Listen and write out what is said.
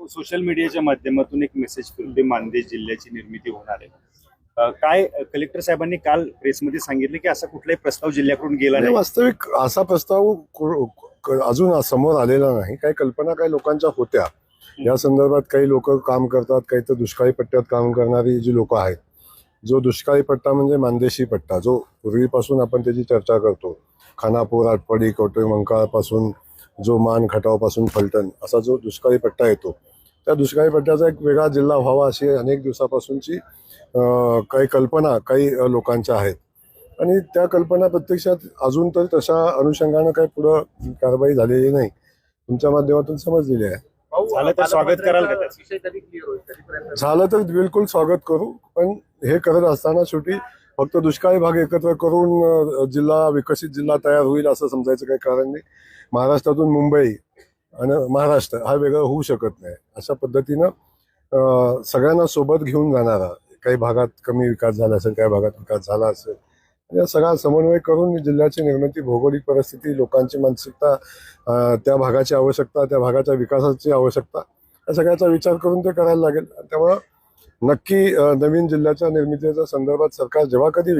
Social मीडियाच्या माध्यमातून एक मेसेज फिरते मानदेश जिल्ह्याची निर्मिती होणार आहे. काय कलेक्टर साहेबांनी काल प्रेसमध्ये सांगितले की असा कुठलाही प्रस्ताव जिल्ह्याकडून गेला नाही वास्तविक असा प्रस्ताव अजून समोर आलेला नाही. काही कल्पना काही लोकांच्या होत्या. या संदर्भात काही लोक काम करतात काही तर दुष्काळी पट्ट्यात काम करणारी जी लोक आहेत जो दुष्काळी पट्टा म्हणजे मानदेशी पट्टा जो पूर्वीपासून आपण त्याची चर्चा करतो. खानापूर आटपाडी कवटेमंकाळपासून जो मान खटावपासून फलटण असा जो दुष्काळी पट्टा येतो त्या दुष्काळी पट्ट्याचा एक वेगळा जिल्हा व्हावा अशी अनेक दिवसापासूनची काही कल्पना काही लोकांच्या आहेत. आणि त्या कल्पना प्रत्यक्षात अजून तर तशा अनुषंगानं काही पुढं कारवाई झालेली नाही. तुमच्या माध्यमातून समजलेली आहे. झालं तर स्वागत कराल का त्याचं? झालं तर बिलकुल स्वागत करू पण हे करत असताना शेवटी फक्त दुष्काळी भाग एकत्र करून जिल्हा विकसित जिल्हा तयार होईल असं समजायचं काही कारण नाही. महाराष्ट्रातून मुंबई आणि महाराष्ट्र हा वेगळं होऊ शकत नाही. अशा पद्धतीनं सगळ्यांना सोबत घेऊन जाणारा काही भागात कमी विकास झाला असेल काही भागात विकास झाला असेल या सगळा समन्वय करून जिल्ह्याची निर्मिती भौगोलिक परिस्थिती लोकांची मानसिकता त्या भागाची आवश्यकता त्या भागाच्या विकासाची आवश्यकता या सगळ्याचा विचार करून ते करायला लागेल. त्यामुळं नक्की नवीन जिल्ह्याच्या निर्मितीच्या संदर्भात सरकार जेव्हा कधी